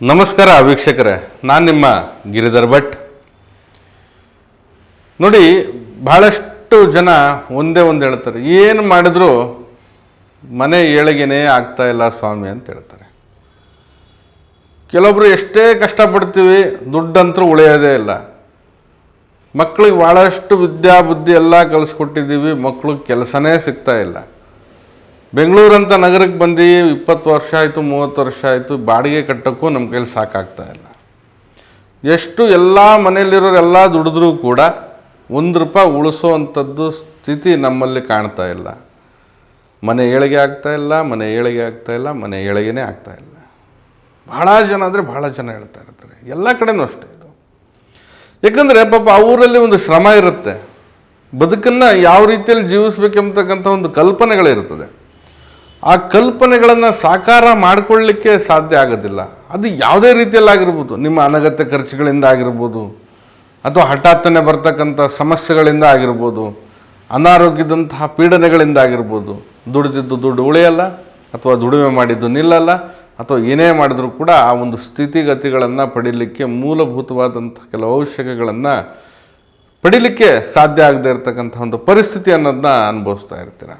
ನಮಸ್ಕಾರ ವೀಕ್ಷಕರೇ, ನಾನು ನಿಮ್ಮ ಗಿರಿಧರ್ ಭಟ್. ನೋಡಿ, ಬಹಳಷ್ಟು ಜನ ಒಂದೇ ಒಂದು ಹೇಳ್ತಾರೆ, ಏನು ಮಾಡಿದ್ರು ಮನೆ ಏಳಿಗೆನೇ ಆಗ್ತಾ ಇಲ್ಲ ಸ್ವಾಮಿ ಅಂತ ಹೇಳ್ತಾರೆ. ಕೆಲವೊಬ್ರು ಎಷ್ಟೇ ಕಷ್ಟಪಡ್ತೀವಿ, ದುಡ್ಡಂತರೂ ಉಳಿಯೋದೇ ಇಲ್ಲ. ಮಕ್ಕಳಿಗೆ ಭಾಳಷ್ಟು ವಿದ್ಯಾ ಬುದ್ಧಿ ಎಲ್ಲ ಕಲಿಸ್ಕೊಟ್ಟಿದ್ದೀವಿ ಮಕ್ಕಳಿಗೆ ಕೆಲಸನೇ ಸಿಗ್ತಾ ಇಲ್ಲ. ಬೆಂಗಳೂರಂಥ ನಗರಕ್ಕೆ ಬಂದು ಇಪ್ಪತ್ತು ವರ್ಷ ಆಯಿತು, ಮೂವತ್ತು ವರ್ಷ ಆಯಿತು, ಬಾಡಿಗೆ ಕಟ್ಟೋಕ್ಕೂ ನಮ್ಮ ಕೈಲಿ ಸಾಕಾಗ್ತಾ ಇಲ್ಲ. ಎಷ್ಟು ಎಲ್ಲ ಮನೆಯಲ್ಲಿರೋರೆಲ್ಲ ದುಡಿದ್ರೂ ಕೂಡ ಒಂದು ರೂಪಾಯಿ ಉಳಿಸೋ ಅಂಥದ್ದು ಸ್ಥಿತಿ ನಮ್ಮಲ್ಲಿ ಕಾಣ್ತಾ ಇಲ್ಲ. ಮನೆ ಏಳಿಗೆ ಆಗ್ತಾ ಇಲ್ಲ, ಮನೆ ಏಳಿಗೆ ಆಗ್ತಾ ಇಲ್ಲ, ಮನೆ ಏಳಿಗೆನೇ ಆಗ್ತಾ ಇಲ್ಲ. ಭಾಳ ಜನ ಆದರೆ ಭಾಳ ಜನ ಹೇಳ್ತಾ ಇರ್ತಾರೆ. ಎಲ್ಲ ಕಡೆನೂ ಅಷ್ಟೇ. ಇದು ಯಾಕಂದರೆ ಪಾಪ ಅವರಲ್ಲಿ ಒಂದು ಶ್ರಮ ಇರುತ್ತೆ. ಬದುಕನ್ನು ಯಾವ ರೀತಿಯಲ್ಲಿ ಜೀವಿಸ್ಬೇಕೆಂಬತಕ್ಕಂಥ ಒಂದು ಕಲ್ಪನೆಗಳಿರ್ತದೆ. ಆ ಕಲ್ಪನೆಗಳನ್ನು ಸಾಕಾರ ಮಾಡಿಕೊಳ್ಳಿಕ್ಕೆ ಸಾಧ್ಯ ಆಗೋದಿಲ್ಲ. ಅದು ಯಾವುದೇ ರೀತಿಯಲ್ಲಿ ಆಗಿರ್ಬೋದು. ನಿಮ್ಮ ಅನಗತ್ಯ ಖರ್ಚುಗಳಿಂದ ಆಗಿರ್ಬೋದು. ಅಥವಾ ಹಠಾತ್ತನೆ ಬರ್ತಕ್ಕಂಥ ಸಮಸ್ಯೆಗಳಿಂದ ಆಗಿರ್ಬೋದು. ಅನಾರೋಗ್ಯದಂತಹ ಪೀಡನೆಗಳಿಂದ ಆಗಿರ್ಬೋದು. ದುಡಿದಿದ್ದು ದುಡ್ಡು ಉಳಿಯಲ್ಲ, ಅಥವಾ ದುಡಿಮೆ ಮಾಡಿದ್ದು ನಿಲ್ಲಲ್ಲ, ಅಥವಾ ಏನೇ ಮಾಡಿದರೂ ಕೂಡ ಆ ಒಂದು ಸ್ಥಿತಿಗತಿಗಳನ್ನು ಪಡೀಲಿಕ್ಕೆ ಮೂಲಭೂತವಾದಂಥ ಕೆಲವು ಅವಶ್ಯಕಗಳನ್ನು ಪಡೀಲಿಕ್ಕೆ ಸಾಧ್ಯ ಆಗದೇ ಇರತಕ್ಕಂಥ ಒಂದು ಪರಿಸ್ಥಿತಿ ಅನ್ನೋದನ್ನ ಅನುಭವಿಸ್ತಾ ಇರ್ತೀರ?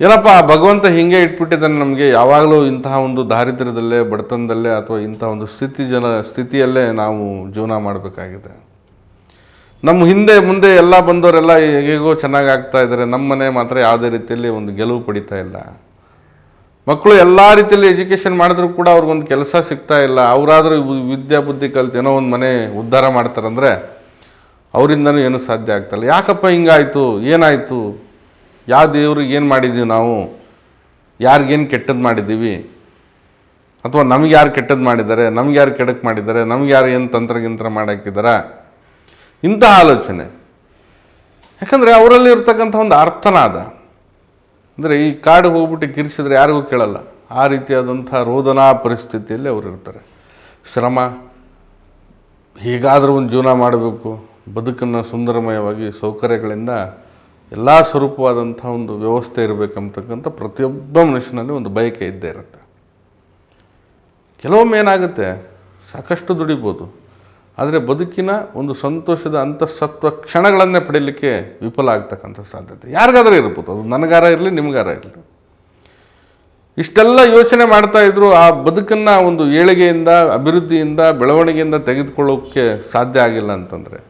ಏನಪ್ಪ, ಭಗವಂತ ಹಿಂಗೆ ಇಟ್ಬಿಟ್ಟಿದ್ದಾನೆ ನಮಗೆ. ಯಾವಾಗಲೂ ಇಂತಹ ಒಂದು ದಾರಿದ್ರ್ಯದಲ್ಲೇ, ಬಡತನದಲ್ಲೇ ಅಥವಾ ಇಂತಹ ಒಂದು ಸ್ಥಿತಿ ಜನ, ಸ್ಥಿತಿಯಲ್ಲೇ ನಾವು ಜೀವನ ಮಾಡಬೇಕಾಗಿದೆ. ನಮ್ಮ ಹಿಂದೆ ಮುಂದೆ ಎಲ್ಲ ಬಂದವರೆಲ್ಲ ಹೇಗೋ ಚೆನ್ನಾಗಿ ಆಗ್ತಾ ಇದ್ದಾರೆ. ನಮ್ಮ ಮನೆ ಮಾತ್ರ ಯಾವುದೇ ರೀತಿಯಲ್ಲಿ ಒಂದು ಗೆಲುವು ಪಡಿತಾ ಇಲ್ಲ. ಮಕ್ಕಳು ಎಲ್ಲ ರೀತಿಯಲ್ಲಿ ಎಜುಕೇಷನ್ ಮಾಡಿದ್ರು ಕೂಡ ಅವ್ರಿಗೊಂದು ಕೆಲಸ ಸಿಗ್ತಾ ಇಲ್ಲ. ಅವರಾದರೂ ವಿದ್ಯಾ ಬುದ್ಧಿ ಕಲ್ತು ಏನೋ ಒಂದು ಮನೆ ಉದ್ಧಾರ ಮಾಡ್ತಾರಂದರೆ ಅವರಿಂದನೂ ಏನೂ ಸಾಧ್ಯ ಆಗ್ತಾಯಿಲ್ಲ ಯಾಕಪ್ಪ ಹಿಂಗಾಯಿತು? ಏನಾಯಿತು? ಯಾವ ದೇವ್ರಿಗೆ ಏನು ಮಾಡಿದ್ದೀವಿ ನಾವು? ಯಾರಿಗೇನು ಕೆಟ್ಟದ್ದು ಮಾಡಿದ್ದೀವಿ ಅಥವಾ ನಮ್ಗೆ ಯಾರು ಕೆಟ್ಟದ್ದು ಮಾಡಿದ್ದಾರೆ ನಮ್ಗೆ ಯಾರು ಕೆಡಕ್ಕೆ ಮಾಡಿದ್ದಾರೆ ನಮ್ಗೆ ಯಾರು ಏನು ತಂತ್ರಗಿಂತ್ರ ಮಾಡಾಕಿದಾರ? ಇಂಥ ಆಲೋಚನೆ. ಯಾಕಂದರೆ ಅವರಲ್ಲಿ ಇರ್ತಕ್ಕಂಥ ಒಂದು ಅರ್ಥನಾದ. ಅಂದರೆ ಈ ಕಾಡು ಹೋಗ್ಬಿಟ್ಟು ಕಿರಿಸಿದ್ರೆ ಯಾರಿಗೂ ಕೇಳಲ್ಲ. ಆ ರೀತಿಯಾದಂಥ ರೋದನಾ ಪರಿಸ್ಥಿತಿಯಲ್ಲಿ ಅವರು ಇರ್ತಾರೆ. ಶ್ರಮ, ಹೇಗಾದರೂ ಒಂದು ಜೀವನ ಮಾಡಬೇಕು. ಬದುಕನ್ನು ಸುಂದರಮಯವಾಗಿ ಸೌಕರ್ಯಗಳಿಂದ ಎಲ್ಲ ಸ್ವರೂಪವಾದಂಥ ಒಂದು ವ್ಯವಸ್ಥೆ ಇರಬೇಕಂತಕ್ಕಂಥ ಪ್ರತಿಯೊಬ್ಬ ಮನುಷ್ಯನಲ್ಲಿ ಒಂದು ಬಯಕೆ ಇದ್ದೇ ಇರುತ್ತೆ. ಕೆಲವೊಮ್ಮೆ ಏನಾಗುತ್ತೆ? ಸಾಕಷ್ಟು ದುಡಿಬೋದು. ಆದರೆ ಬದುಕಿನ ಒಂದು ಸಂತೋಷದ ಅಂತಃಸತ್ವ ಕ್ಷಣಗಳನ್ನೇ ಪಡೀಲಿಕ್ಕೆ ವಿಫಲ ಆಗ್ತಕ್ಕಂಥ ಸಾಧ್ಯತೆ. ಯಾರಿಗಾದ್ರೂ ಇರ್ಬೋದು. ಅದು ನನಗಾರ ಇರಲಿ, ನಿಮಗಾರ ಇರಲಿ. ಇಷ್ಟೆಲ್ಲ ಯೋಚನೆ ಮಾಡ್ತಾ ಇದ್ರು ಆ ಬದುಕನ್ನು ಒಂದು ಏಳಿಗೆಯಿಂದ, ಅಭಿವೃದ್ಧಿಯಿಂದ, ಬೆಳವಣಿಗೆಯಿಂದ ತೆಗೆದುಕೊಳ್ಳೋಕ್ಕೆ ಸಾಧ್ಯ ಆಗಿಲ್ಲ ಅಂತಂದರೆ,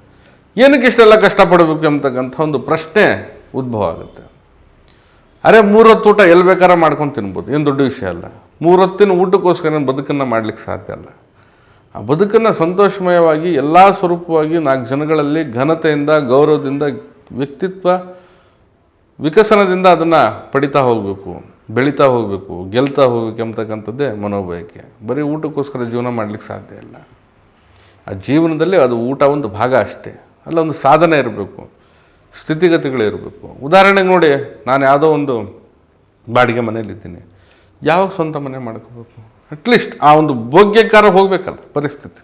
ಏನಕ್ಕೆ ಇಷ್ಟೆಲ್ಲ ಕಷ್ಟಪಡಬೇಕು ಎಂಬತಕ್ಕಂಥ ಒಂದು ಪ್ರಶ್ನೆ ಉದ್ಭವ ಆಗುತ್ತೆ. ಅರೆ ಮೂರೊತ್ತು ಊಟ ಎಲ್ಲಿ ಬೇಕಾದ್ರೆ ಮಾಡ್ಕೊಂಡು ತಿನ್ಬೋದು, ಏನು ದೊಡ್ಡ ವಿಷಯ ಅಲ್ಲ. ಮೂರೊತ್ತಿನ ಊಟಕ್ಕೋಸ್ಕರ ಬದುಕನ್ನು ಮಾಡಲಿಕ್ಕೆ ಸಾಧ್ಯ ಅಲ್ಲ. ಆ ಬದುಕನ್ನು ಸಂತೋಷಮಯವಾಗಿ, ಎಲ್ಲ ಸ್ವರೂಪವಾಗಿ ನಾಲ್ಕು ಜನಗಳಲ್ಲಿ ಘನತೆಯಿಂದ, ಗೌರವದಿಂದ, ವ್ಯಕ್ತಿತ್ವ, ವಿಕಸನದಿಂದ ಅದನ್ನು ಪಡಿತಾ ಹೋಗಬೇಕು, ಬೆಳೀತಾ ಹೋಗಬೇಕು, ಗೆಲ್ತಾ ಹೋಗಬೇಕು ಎಂಬತಕ್ಕಂಥದ್ದೇ ಮನೋಬಯಕೆ. ಬರೀ ಊಟಕ್ಕೋಸ್ಕರ ಜೀವನ ಮಾಡಲಿಕ್ಕೆ ಸಾಧ್ಯ ಇಲ್ಲ. ಆ ಜೀವನದಲ್ಲಿ ಅದು ಊಟ ಒಂದು ಭಾಗ ಅಷ್ಟೇ. ಅಲ್ಲ ಒಂದು ಸಾಧನೆ ಇರಬೇಕು. ಸ್ಥಿತಿಗತಿಗಳಿರಬೇಕು. ಉದಾಹರಣೆಗೆ ನೋಡಿ, ನಾನು ಯಾವುದೋ ಒಂದು ಬಾಡಿಗೆ ಮನೇಲಿದ್ದೀನಿ ಯಾವಾಗ ಸ್ವಂತ ಮನೆ ಮಾಡ್ಕೋಬೇಕು? ಅಟ್ಲೀಸ್ಟ್ ಆ ಒಂದು ಭೋಗ್ಯಕಾರ ಹೋಗಬೇಕಲ್ಲ ಪರಿಸ್ಥಿತಿ.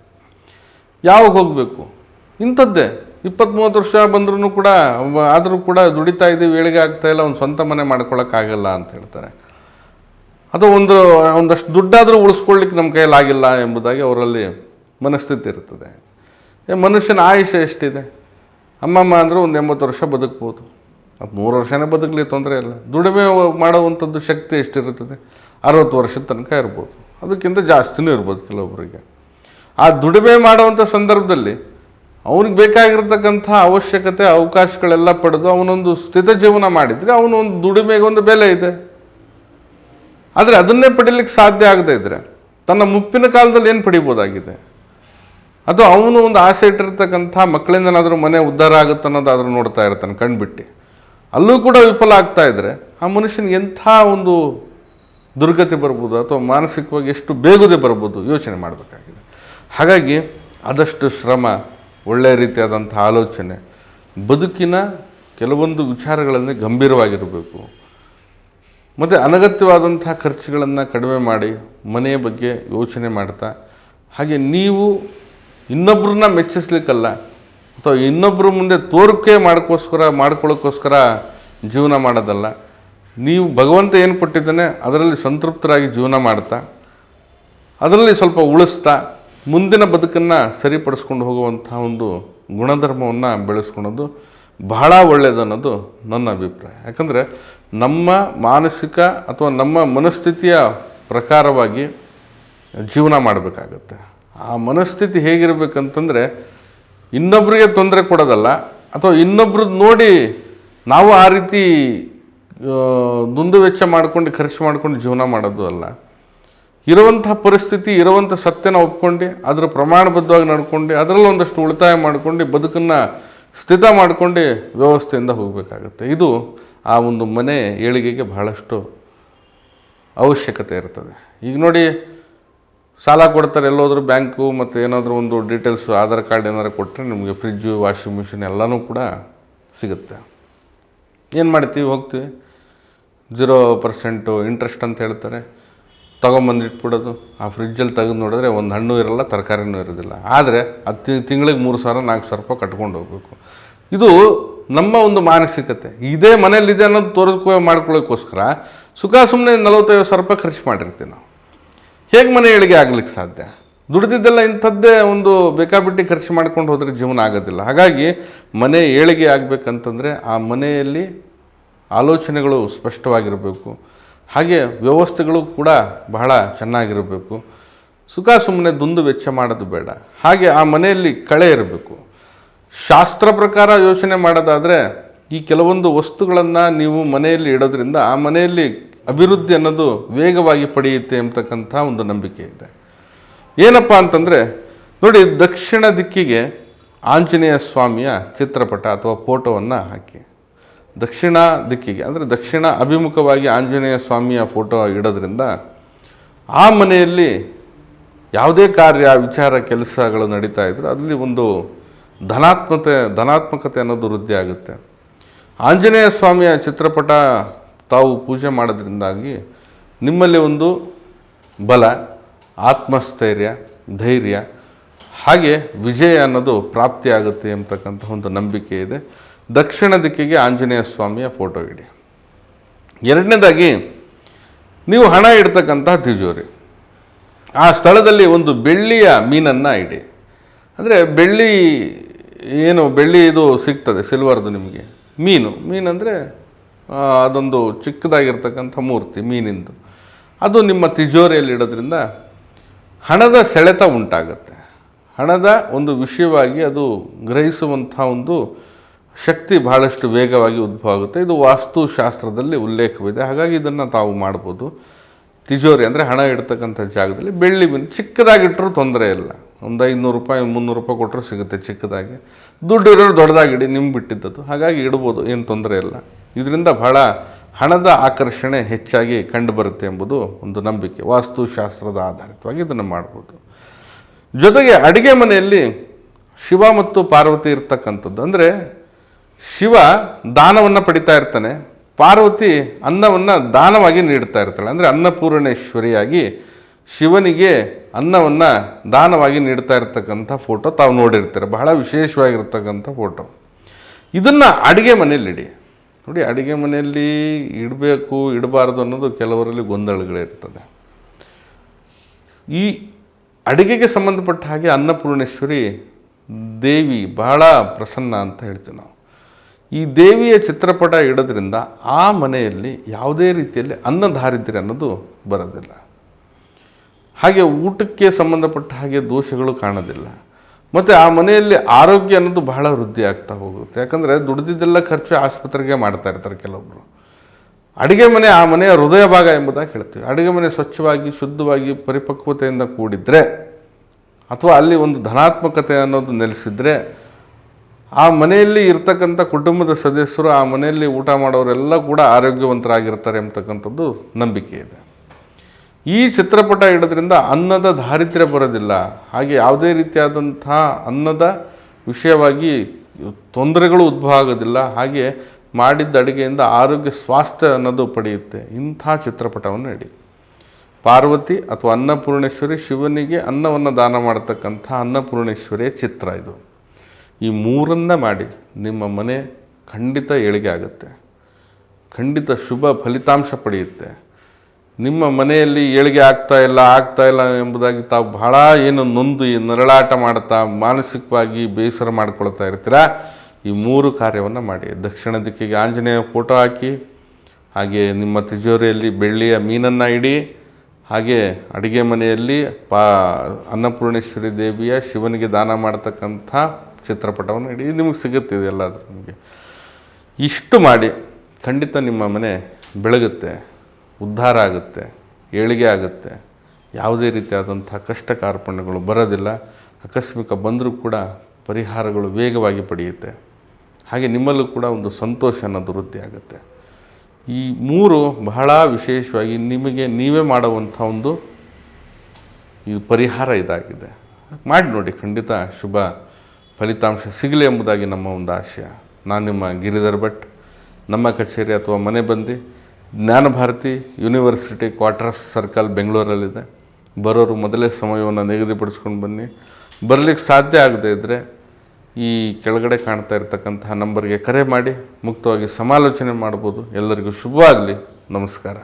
ಯಾವಾಗ ಹೋಗಬೇಕು? ಇಂಥದ್ದೇ. ಇಪ್ಪತ್ತು ಮೂವತ್ತು ವರ್ಷ ಬಂದ್ರೂ ಕೂಡ, ಆದರೂ ಕೂಡ ದುಡಿತಾ ಇದ್ದೀವಿ, ಏಳಿಗೆ ಆಗ್ತಾ ಇಲ್ಲ, ಒಂದು ಸ್ವಂತ ಮನೆ ಮಾಡ್ಕೊಳ್ಳೋಕ್ಕಾಗಲ್ಲ ಅಂತ ಹೇಳ್ತಾರೆ. ಅದು ಒಂದು, ಒಂದಷ್ಟು ದುಡ್ಡಾದರೂ ಉಳಿಸ್ಕೊಳ್ಳಿಕ್ಕೆ ನಮ್ಮ ಕೈಯಲ್ಲಿ ಆಗಿಲ್ಲ ಎಂಬುದಾಗಿ ಅವರಲ್ಲಿ ಮನಸ್ಥಿತಿ ಇರ್ತದೆ. ಮನುಷ್ಯನ ಆಯುಷ್ಯ ಎಷ್ಟಿದೆ? ಅಮ್ಮಮ್ಮ ಅಂದರೆ ಒಂದು ಎಂಬತ್ತು ವರ್ಷ ಬದುಕ್ಬೋದು. ಅದು ನೂರು ವರ್ಷನೇ ಬದುಕಲಿ ತೊಂದರೆ ಇಲ್ಲ. ದುಡಿಮೆ ಮಾಡುವಂಥದ್ದು ಶಕ್ತಿ ಎಷ್ಟಿರುತ್ತದೆ? ಅರವತ್ತು ವರ್ಷದ ತನಕ ಇರ್ಬೋದು. ಅದಕ್ಕಿಂತ ಜಾಸ್ತಿನೂ ಇರ್ಬೋದು ಕೆಲವೊಬ್ಬರಿಗೆ ಆ ದುಡಿಮೆ ಮಾಡುವಂಥ ಸಂದರ್ಭದಲ್ಲಿ ಅವನಿಗೆ ಬೇಕಾಗಿರ್ತಕ್ಕಂಥ ಅವಶ್ಯಕತೆ, ಅವಕಾಶಗಳೆಲ್ಲ ಪಡೆದು ಅವನೊಂದು ಸ್ಥಿತ ಜೀವನ ಮಾಡಿದರೆ ಅವನೊಂದು ದುಡಿಮೆಗೆ ಒಂದು ಬೆಲೆ ಇದೆ. ಆದರೆ ಅದನ್ನೇ ಪಡೀಲಿಕ್ಕೆ ಸಾಧ್ಯ ಆಗದೇ ಇದ್ದರೆ ತನ್ನ ಮುಪ್ಪಿನ ಕಾಲದಲ್ಲಿ ಏನು ಪಡಿಬೋದಾಗಿದೆ? ಅಥವಾ ಅವನು ಒಂದು ಆಸೆ ಇಟ್ಟಿರ್ತಕ್ಕಂಥ ಮಕ್ಕಳಿಂದನಾದರೂ ಮನೆ ಉದ್ಧಾರ ಆಗುತ್ತೆ ಅನ್ನೋದಾದರೂ ನೋಡ್ತಾ ಇರ್ತಾನೆ, ಕಣ್ಬಿಟ್ಟು. ಅಲ್ಲೂ ಕೂಡ ವಿಫಲ ಆಗ್ತಾ ಇದ್ದರೆ ಆ ಮನುಷ್ಯನಿಗೆ ಎಂಥ ಒಂದು ದುರ್ಗತಿ ಬರ್ಬೋದು ಅಥವಾ ಮಾನಸಿಕವಾಗಿ ಎಷ್ಟು ಬೇಗದೆ ಬರ್ಬೋದು ಯೋಚನೆ ಮಾಡಬೇಕಾಗಿದೆ. ಹಾಗಾಗಿ ಆದಷ್ಟು ಶ್ರಮ, ಒಳ್ಳೆಯ ರೀತಿಯಾದಂಥ ಆಲೋಚನೆ, ಬದುಕಿನ ಕೆಲವೊಂದು ವಿಚಾರಗಳಲ್ಲಿ ಗಂಭೀರವಾಗಿರಬೇಕು. ಮತ್ತು ಅನಗತ್ಯವಾದಂಥ ಖರ್ಚುಗಳನ್ನು ಕಡಿಮೆ ಮಾಡಿ ಮನೆಯ ಬಗ್ಗೆ ಯೋಚನೆ ಮಾಡ್ತಾ, ಹಾಗೆ ನೀವು ಇನ್ನೊಬ್ಬರನ್ನ ಮೆಚ್ಚಿಸ್ಲಿಕ್ಕಲ್ಲ. ಅಥವಾ ಇನ್ನೊಬ್ಬರ ಮುಂದೆ ತೋರಿಕೆ ಮಾಡೋಕ್ಕೋಸ್ಕರ ಮಾಡ್ಕೊಳ್ಳೋಕ್ಕೋಸ್ಕರ ಜೀವನ ಮಾಡೋದಲ್ಲ. ನೀವು ಭಗವಂತ ಏನು ಕೊಟ್ಟಿದ್ದಾನೆ, ಅದರಲ್ಲಿ ಸಂತೃಪ್ತರಾಗಿ ಜೀವನ ಮಾಡ್ತಾ, ಅದರಲ್ಲಿ ಸ್ವಲ್ಪ ಉಳಿಸ್ತಾ, ಮುಂದಿನ ಬದುಕನ್ನು ಸರಿಪಡಿಸ್ಕೊಂಡು ಹೋಗುವಂಥ ಒಂದು ಗುಣಧರ್ಮವನ್ನು ಬೆಳೆಸ್ಕೊಳೋದು ಬಹಳ ಒಳ್ಳೆಯದು ಅನ್ನೋದು ನನ್ನ ಅಭಿಪ್ರಾಯ. ಯಾಕಂದರೆ ನಮ್ಮ ಮಾನಸಿಕ ಅಥವಾ ನಮ್ಮ ಮನಸ್ಥಿತಿಯ ಪ್ರಕಾರವಾಗಿ ಜೀವನ ಮಾಡಬೇಕಾಗತ್ತೆ. ಆ ಮನಸ್ಥಿತಿ ಹೇಗಿರಬೇಕಂತಂದರೆ ಇನ್ನೊಬ್ಬರಿಗೆ ತೊಂದರೆ ಕೊಡೋದಲ್ಲ, ಅಥವಾ ಇನ್ನೊಬ್ರದ್ದು ನೋಡಿ ನಾವು ಆ ರೀತಿ ದುಂದು ವೆಚ್ಚ ಮಾಡ್ಕೊಂಡು, ಖರ್ಚು ಮಾಡ್ಕೊಂಡು ಜೀವನ ಮಾಡೋದು ಅಲ್ಲ. ಇರುವಂಥ ಪರಿಸ್ಥಿತಿ, ಇರುವಂಥ ಸತ್ಯನ ಒಪ್ಕೊಂಡು, ಅದರ ಪ್ರಮಾಣಬದ್ಧವಾಗಿ ನಡ್ಕೊಂಡು, ಅದರಲ್ಲಿ ಒಂದಷ್ಟು ಉಳಿತಾಯ ಮಾಡ್ಕೊಂಡು, ಬದುಕನ್ನು ಸ್ಥಿತ ಮಾಡ್ಕೊಂಡು ವ್ಯವಸ್ಥೆಯಿಂದ ಹೋಗಬೇಕಾಗತ್ತೆ. ಇದು ಆ ಒಂದು ಮನೆ ಏಳಿಗೆಗೆ ಬಹಳಷ್ಟು ಅವಶ್ಯಕತೆ ಇರ್ತದೆ. ಈಗ ನೋಡಿ ಸಾಲ ಕೊಡ್ತಾರೆ ಎಲ್ಲೋದ್ರೂ ಬ್ಯಾಂಕು ಮತ್ತು ಏನಾದರೂ ಒಂದು ಡೀಟೇಲ್ಸು ಆಧಾರ್ ಕಾರ್ಡ್ ಏನಾದ್ರು ಕೊಟ್ಟರೆ ನಿಮಗೆ ಫ್ರಿಜ್ಜು ವಾಷಿಂಗ್ ಮಿಷಿನ್ ಎಲ್ಲನೂ ಕೂಡ ಸಿಗುತ್ತೆ. ಏನು ಮಾಡ್ತೀವಿ? ಹೋಗ್ತೀವಿ. ಜೀರೋ ಪರ್ಸೆಂಟು ಇಂಟ್ರೆಸ್ಟ್ ಅಂತ ಹೇಳ್ತಾರೆ. ತೊಗೊಂಬಂದಿಟ್ಬಿಡೋದು ಆ ಫ್ರಿಜ್ಜಲ್ಲಿ ತೆಗೆದು ನೋಡಿದ್ರೆ ಒಂದು ಹಣ್ಣು ಇರಲ್ಲ, ತರಕಾರಿನೂ ಇರೋದಿಲ್ಲ. ಆದರೆ ಅದು ತಿಂಗಳಿಗೆ ಮೂರು ಸಾವಿರ, ನಾಲ್ಕು ಸಾವಿರ ರೂಪಾಯಿ ಕಟ್ಕೊಂಡು ಹೋಗಬೇಕು. ಇದು ನಮ್ಮ ಒಂದು ಮಾನಸಿಕತೆ. ಇದೇ ಮನೇಲಿದೆ ಅನ್ನೋದು ತೋರಿಸ್ಕೊ ಮಾಡ್ಕೊಳ್ಳೋಕ್ಕೋಸ್ಕರ ಸುಖ ಸುಮ್ಮನೆ ನಲವತ್ತೈದು ಸಾವಿರ ರೂಪಾಯಿ ಖರ್ಚು ಮಾಡಿರ್ತೀವಿ ನಾವು. ಹೇಗೆ ಮನೆ ಏಳಿಗೆ ಆಗ್ಲಿಕ್ಕೆ ಸಾಧ್ಯ? ದುಡಿದಿದ್ದೆಲ್ಲ ಇಂಥದ್ದೇ ಒಂದು ಬೇಕಾಬಿಟ್ಟಿ ಖರ್ಚು ಮಾಡ್ಕೊಂಡು ಹೋದರೆ ಜೀವನ ಆಗೋದಿಲ್ಲ. ಹಾಗಾಗಿ ಮನೆ ಏಳಿಗೆ ಆಗಬೇಕಂತಂದರೆ ಆ ಮನೆಯಲ್ಲಿ ಆಲೋಚನೆಗಳು ಸ್ಪಷ್ಟವಾಗಿರಬೇಕು. ಹಾಗೆ ವ್ಯವಸ್ಥೆಗಳು ಕೂಡ ಬಹಳ ಚೆನ್ನಾಗಿರಬೇಕು. ಸುಖ ಸುಮ್ಮನೆ ದುಂದು ವೆಚ್ಚ ಮಾಡೋದು ಬೇಡ. ಹಾಗೆ ಆ ಮನೆಯಲ್ಲಿ ಕಳೆ ಇರಬೇಕು. ಶಾಸ್ತ್ರ ಪ್ರಕಾರ ಯೋಚನೆ ಮಾಡೋದಾದರೆ ಈ ಕೆಲವೊಂದು ವಸ್ತುಗಳನ್ನು ನೀವು ಮನೆಯಲ್ಲಿ ಇಡೋದ್ರಿಂದ ಆ ಮನೆಯಲ್ಲಿ ಅಭಿವೃದ್ಧಿ ಅನ್ನೋದು ವೇಗವಾಗಿ ಪಡೆಯುತ್ತೆ ಅಂತಕ್ಕಂಥ ಒಂದು ನಂಬಿಕೆ ಇದೆ. ಏನಪ್ಪ ಅಂತಂದರೆ, ನೋಡಿ ದಕ್ಷಿಣ ದಿಕ್ಕಿಗೆ ಆಂಜನೇಯ ಸ್ವಾಮಿಯ ಚಿತ್ರಪಟ ಅಥವಾ ಫೋಟೋವನ್ನು ಹಾಕಿ. ದಕ್ಷಿಣ ದಿಕ್ಕಿಗೆ, ಅಂದರೆ ದಕ್ಷಿಣ ಅಭಿಮುಖವಾಗಿ ಆಂಜನೇಯ ಸ್ವಾಮಿಯ ಫೋಟೋ ಇಡೋದ್ರಿಂದ ಆ ಮನೆಯಲ್ಲಿ ಯಾವುದೇ ಕಾರ್ಯ, ವಿಚಾರ, ಕೆಲಸಗಳು ನಡೀತಾ ಇದ್ದರೂ ಅಲ್ಲಿ ಒಂದು ಧನಾತ್ಮತೆ, ಧನಾತ್ಮಕತೆ ಅನ್ನೋದು ವೃದ್ಧಿ ಆಗುತ್ತೆ. ಆಂಜನೇಯ ಸ್ವಾಮಿಯ ಚಿತ್ರಪಟ ತಾವು ಪೂಜೆ ಮಾಡೋದ್ರಿಂದಾಗಿ ನಿಮ್ಮಲ್ಲಿ ಒಂದು ಬಲ, ಆತ್ಮಸ್ಥೈರ್ಯ, ಧೈರ್ಯ, ಹಾಗೆ ವಿಜಯ ಅನ್ನೋದು ಪ್ರಾಪ್ತಿಯಾಗುತ್ತೆ ಎಂಬತಕ್ಕಂಥ ಒಂದು ನಂಬಿಕೆ ಇದೆ. ದಕ್ಷಿಣ ದಿಕ್ಕಿಗೆ ಆಂಜನೇಯ ಸ್ವಾಮಿಯ ಫೋಟೋ ಇಡಿ. ಎರಡನೇದಾಗಿ, ನೀವು ಹಣ ಇಡ್ತಕ್ಕಂಥ ತಿಜೋರಿ. ಆ ಸ್ಥಳದಲ್ಲಿ ಒಂದು ಬೆಳ್ಳಿಯ ಮೀನನ್ನು ಇಡಿ. ಅಂದರೆ ಬೆಳ್ಳಿ ಏನು, ಬೆಳ್ಳಿ ಇದು ಸಿಗ್ತದೆ ಸಿಲ್ವರ್ದು ನಿಮಗೆ. ಮೀನು. ಮೀನಂದರೆ ಅದೊಂದು ಚಿಕ್ಕದಾಗಿರ್ತಕ್ಕಂಥ ಮೂರ್ತಿ, ಮೀನಿಂದು. ಅದು ನಿಮ್ಮ ತಿಜೋರಿಯಲ್ಲಿ ಇಡೋದ್ರಿಂದ ಹಣದ ಸೆಳೆತ ಉಂಟಾಗುತ್ತೆ. ಹಣದ ಒಂದು ವಿಷಯವಾಗಿ ಅದು ಗ್ರಹಿಸುವಂಥ ಒಂದು ಶಕ್ತಿ ಬಹಳಷ್ಟು ವೇಗವಾಗಿ ಉದ್ಭವ ಆಗುತ್ತೆ ಇದು ವಾಸ್ತುಶಾಸ್ತ್ರದಲ್ಲಿ ಉಲ್ಲೇಖವಿದೆ. ಹಾಗಾಗಿ ಇದನ್ನು ತಾವು ಮಾಡ್ಬೋದು. ತಿಜೋರಿ ಅಂದರೆ ಹಣ ಇಡ್ತಕ್ಕಂಥ ಜಾಗದಲ್ಲಿ ಬೆಳ್ಳಿ ಮೀನು ಚಿಕ್ಕದಾಗಿಟ್ಟರೂ ತೊಂದರೆ ಇಲ್ಲ. ಒಂದು ಐನೂರು ರೂಪಾಯಿ, ಮುನ್ನೂರು ರೂಪಾಯಿ ಕೊಟ್ಟರು ಸಿಗುತ್ತೆ ಚಿಕ್ಕದಾಗಿ. ದುಡ್ಡು ಇರೋರು ದೊಡ್ಡದಾಗಿಡಿ ನಿಮ್ಮ ಬಿಟ್ಟಿದ್ದದು ಹಾಗಾಗಿ ಇಡ್ಬೋದು, ಏನು ತೊಂದರೆ ಇಲ್ಲ. ಇದರಿಂದ ಬಹಳ ಹಣದ ಆಕರ್ಷಣೆ ಹೆಚ್ಚಾಗಿ ಕಂಡುಬರುತ್ತೆ ಎಂಬುದು ಒಂದು ನಂಬಿಕೆ. ವಾಸ್ತುಶಾಸ್ತ್ರದ ಆಧಾರಿತವಾಗಿ ಇದನ್ನು ಮಾಡ್ಬೋದು. ಜೊತೆಗೆ ಅಡುಗೆ ಮನೆಯಲ್ಲಿ ಶಿವ ಮತ್ತು ಪಾರ್ವತಿ ಇರ್ತಕ್ಕಂಥದ್ದು. ಅಂದರೆ ಶಿವ ದಾನವನ್ನು ಪಡಿತಾ ಇರ್ತಾನೆ, ಪಾರ್ವತಿ ಅನ್ನವನ್ನು ದಾನವಾಗಿ ನೀಡ್ತಾ ಇರ್ತಾಳೆ. ಅಂದರೆ ಅನ್ನಪೂರ್ಣೇಶ್ವರಿಯಾಗಿ ಶಿವನಿಗೆ ಅನ್ನವನ್ನು ದಾನವಾಗಿ ನೀಡ್ತಾ ಇರ್ತಕ್ಕಂಥ ಫೋಟೋ ತಾವು ನೋಡಿರ್ತಾರೆ. ಬಹಳ ವಿಶೇಷವಾಗಿರ್ತಕ್ಕಂಥ ಫೋಟೋ. ಇದನ್ನು ಅಡುಗೆ ಮನೆಯಲ್ಲಿಡಿ. ನೋಡಿ, ಅಡುಗೆ ಮನೆಯಲ್ಲಿ ಇಡಬೇಕು, ಇಡಬಾರ್ದು ಅನ್ನೋದು ಕೆಲವರಲ್ಲಿ ಗೊಂದಲಗಳಿರ್ತದೆ ಈ ಅಡುಗೆಗೆ ಸಂಬಂಧಪಟ್ಟ ಹಾಗೆ ಅನ್ನಪೂರ್ಣೇಶ್ವರಿ ದೇವಿ ಬಹಳ ಪ್ರಸನ್ನ ಅಂತ ಹೇಳ್ತೀವಿ ನಾವು. ಈ ದೇವಿಯ ಚಿತ್ರಪಟ ಇಡೋದ್ರಿಂದ ಆ ಮನೆಯಲ್ಲಿ ಯಾವುದೇ ರೀತಿಯಲ್ಲಿ ಅನ್ನದಾರಿದ್ರ್ಯ ಅನ್ನೋದು ಬರೋದಿಲ್ಲ. ಹಾಗೆ ಊಟಕ್ಕೆ ಸಂಬಂಧಪಟ್ಟ ಹಾಗೆ ದೋಷಗಳು ಕಾಣೋದಿಲ್ಲ. ಮತ್ತು ಆ ಮನೆಯಲ್ಲಿ ಆರೋಗ್ಯ ಅನ್ನೋದು ಬಹಳ ವೃದ್ಧಿ ಆಗ್ತಾ ಹೋಗುತ್ತೆ. ಯಾಕಂದರೆ ದುಡಿದಿದ್ದೆಲ್ಲ ಖರ್ಚು ಆಸ್ಪತ್ರೆಗೆ ಮಾಡ್ತಾ ಇರ್ತಾರೆ ಕೆಲವೊಬ್ಬರು ಅಡುಗೆ ಮನೆ ಆ ಮನೆಯ ಹೃದಯ ಭಾಗ ಎಂಬುದಾಗಿ ಹೇಳ್ತೀವಿ. ಅಡುಗೆ ಮನೆ ಸ್ವಚ್ಛವಾಗಿ, ಶುದ್ಧವಾಗಿ, ಪರಿಪಕ್ವತೆಯಿಂದ ಕೂಡಿದ್ರೆ ಅಥವಾ ಅಲ್ಲಿ ಒಂದು ಧನಾತ್ಮಕತೆ ಅನ್ನೋದು ನೆಲೆಸಿದ್ರೆ ಆ ಮನೆಯಲ್ಲಿ ಇರ್ತಕ್ಕಂಥ ಕುಟುಂಬದ ಸದಸ್ಯರು ಆ ಮನೆಯಲ್ಲಿ ಊಟ ಮಾಡೋರೆಲ್ಲ ಕೂಡ ಆರೋಗ್ಯವಂತರಾಗಿರ್ತಾರೆ ಎಂಬತಕ್ಕಂಥದ್ದು ನಂಬಿಕೆ ಇದೆ. ಈ ಚಿತ್ರಪಟ ಇಡೋದ್ರಿಂದ ಅನ್ನದ ದಾರಿದ್ರ್ಯ ಬರೋದಿಲ್ಲ. ಹಾಗೆ ಯಾವುದೇ ರೀತಿಯಾದಂಥ ಅನ್ನದ ವಿಷಯವಾಗಿ ತೊಂದರೆಗಳು ಉದ್ಭವ ಆಗೋದಿಲ್ಲ. ಹಾಗೆ ಮಾಡಿದ್ದ ಅಡುಗೆಯಿಂದ ಆರೋಗ್ಯ, ಸ್ವಾಸ್ಥ್ಯ ಅನ್ನೋದು ಪಡೆಯುತ್ತೆ. ಇಂಥ ಚಿತ್ರಪಟವನ್ನು ಇಡಿ ಪಾರ್ವತಿ ಅಥವಾ ಅನ್ನಪೂರ್ಣೇಶ್ವರಿ ಶಿವನಿಗೆ ಅನ್ನವನ್ನು ದಾನ ಮಾಡತಕ್ಕಂಥ ಅನ್ನಪೂರ್ಣೇಶ್ವರಿಯ ಚಿತ್ರ ಇದು. ಈ ಮೂರನ್ನ ಮಾಡಿ ನಿಮ್ಮ ಮನೆ ಖಂಡಿತ ಏಳಿಗೆ ಆಗುತ್ತೆ. ಖಂಡಿತ ಶುಭ ಫಲಿತಾಂಶ ಪಡೆಯುತ್ತೆ. ನಿಮ್ಮ ಮನೆಯಲ್ಲಿ ಏಳಿಗೆ ಆಗ್ತಾ ಇಲ್ಲ ಆಗ್ತಾ ಇಲ್ಲ ಎಂಬುದಾಗಿ ತಾವು ಬಹಳ ಏನು ನೊಂದು ನರಳಾಟ ಮಾಡ್ತಾ ಮಾನಸಿಕವಾಗಿ ಬೇಸರ ಮಾಡಿಕೊಳ್ತಾ ಇರ್ತೀರಾ? ಈ ಮೂರು ಕಾರ್ಯವನ್ನು ಮಾಡಿ. ದಕ್ಷಿಣ ದಿಕ್ಕಿಗೆ ಆಂಜನೇಯ ಫೋಟೋ ಹಾಕಿ, ಹಾಗೆ ನಿಮ್ಮ ತಿಜೋರಿಯಲ್ಲಿ ಬೆಳ್ಳಿಯ ಮೀನನ್ನು ಇಡಿ, ಹಾಗೆ ಅಡುಗೆ ಮನೆಯಲ್ಲಿ ಪಾ ಅನ್ನಪೂರ್ಣೇಶ್ವರಿ ದೇವಿಯ ಶಿವನಿಗೆ ದಾನ ಮಾಡ್ತಕ್ಕಂಥ ಚಿತ್ರಪಟವನ್ನು ಇಡಿ. ನಿಮಗೆ ಸಿಗುತ್ತೆ ಎಲ್ಲಾದರೂ ನಿಮಗೆ. ಇಷ್ಟು ಮಾಡಿ ಖಂಡಿತ ನಿಮ್ಮ ಮನೆ ಬೆಳಗುತ್ತೆ. ಉದ್ಧಾರ ಆಗುತ್ತೆ, ಏಳಿಗೆ ಆಗುತ್ತೆ. ಯಾವುದೇ ರೀತಿಯಾದಂಥ ಕಷ್ಟ ಕಾರ್ಪಣ್ಯಗಳು ಬರೋದಿಲ್ಲ. ಆಕಸ್ಮಿಕ ಬಂದರೂ ಕೂಡ ಪರಿಹಾರಗಳು ವೇಗವಾಗಿ ಪಡೆಯುತ್ತೆ. ಹಾಗೆ ನಿಮ್ಮಲ್ಲೂ ಕೂಡ ಒಂದು ಸಂತೋಷ ಅನ್ನೋದು ವೃದ್ಧಿ ಆಗುತ್ತೆ. ಈ ಮೂರು ಬಹಳ ವಿಶೇಷವಾಗಿ ನಿಮಗೆ ನೀವೇ ಮಾಡುವಂಥ ಒಂದು ಇದು ಪರಿಹಾರ ಇದಾಗಿದೆ. ಮಾಡಿ ನೋಡಿ, ಖಂಡಿತ ಶುಭ ಫಲಿತಾಂಶ ಸಿಗಲಿ ಎಂಬುದಾಗಿ ನಮ್ಮ ಒಂದು ಆಶಯ. ನಾನು ನಿಮ್ಮ ಗಿರಿಧರ್ ಭಟ್. ನಮ್ಮ ಕಚೇರಿ ಅಥವಾ ಮನೆ ಬಂದು Jnana Bharathi university quarters circle ಬೆಂಗಳೂರಲ್ಲಿದೆ. ಬರೋರು ಮೊದಲೇ ಸಮಯವನ್ನು ನಿಗದಿಪಡಿಸ್ಕೊಂಡು ಬನ್ನಿ. ಬರಲಿಕ್ಕೆ ಸಾಧ್ಯ ಆಗದೇ ಇದ್ದರೆ ಈ ಕೆಳಗಡೆ ಕಾಣ್ತಾ ಇರತಕ್ಕಂತಹ ನಂಬರ್ಗೆ ಕರೆ ಮಾಡಿ, ಮುಕ್ತವಾಗಿ ಸಮಾಲೋಚನೆ ಮಾಡ್ಬೋದು. ಎಲ್ಲರಿಗೂ ಶುಭವಾಗಲಿ. ನಮಸ್ಕಾರ.